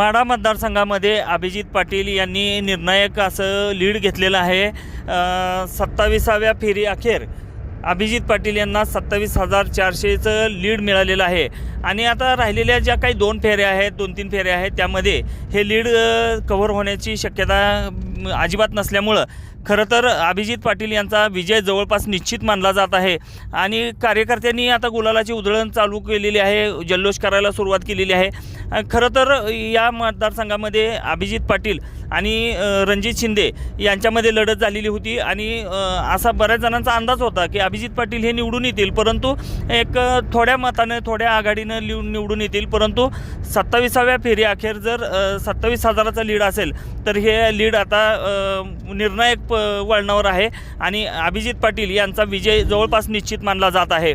माढा मतदारसंघामध्ये अभिजित पाटील यांनी निर्णायक असं लीड घेतलेलं आहे. सत्तावीसाव्या सत्ताविसाव्या फेरी अखेर अभिजित पाटील यांना सत्तावीस हजार चारशेचं लीड मिळालेलं आहे. आणि आता राहिलेल्या ज्या काही दोन फेऱ्या आहेत दोन तीन फेऱ्या आहेत त्यामध्ये हे लीड कव्हर होण्याची शक्यता अजिबात नसल्यामुळं खरं तर अभिजित पाटील यांचा विजय जवळपास निश्चित मानला जात आहे. आणि कार्यकर्त्यांनी आता गुलालाची उधळण चालू केलेली आहे जल्लोष करायला सुरुवात केलेली आहे. खरं तर या मतदारसंघामध्ये अभिजित पाटील आणि रणजित शिंदे यांच्यामध्ये लढत झालेली होती आणि असा बऱ्याच जणांचा अंदाज होता की अभिजित पाटील हे निवडून येतील परंतु एक थोड्या मतानं थोड्या आघाडीनं लिव निवडून येतील परंतु सत्ताविसाव्या फेरी अखेर जर सत्तावीस हजाराचा लीड असेल तर हे लीड आता निर्णायक प वळणावर आहे आणि अभिजित पाटील यांचा विजय जवळपास निश्चित मानला जात आहे.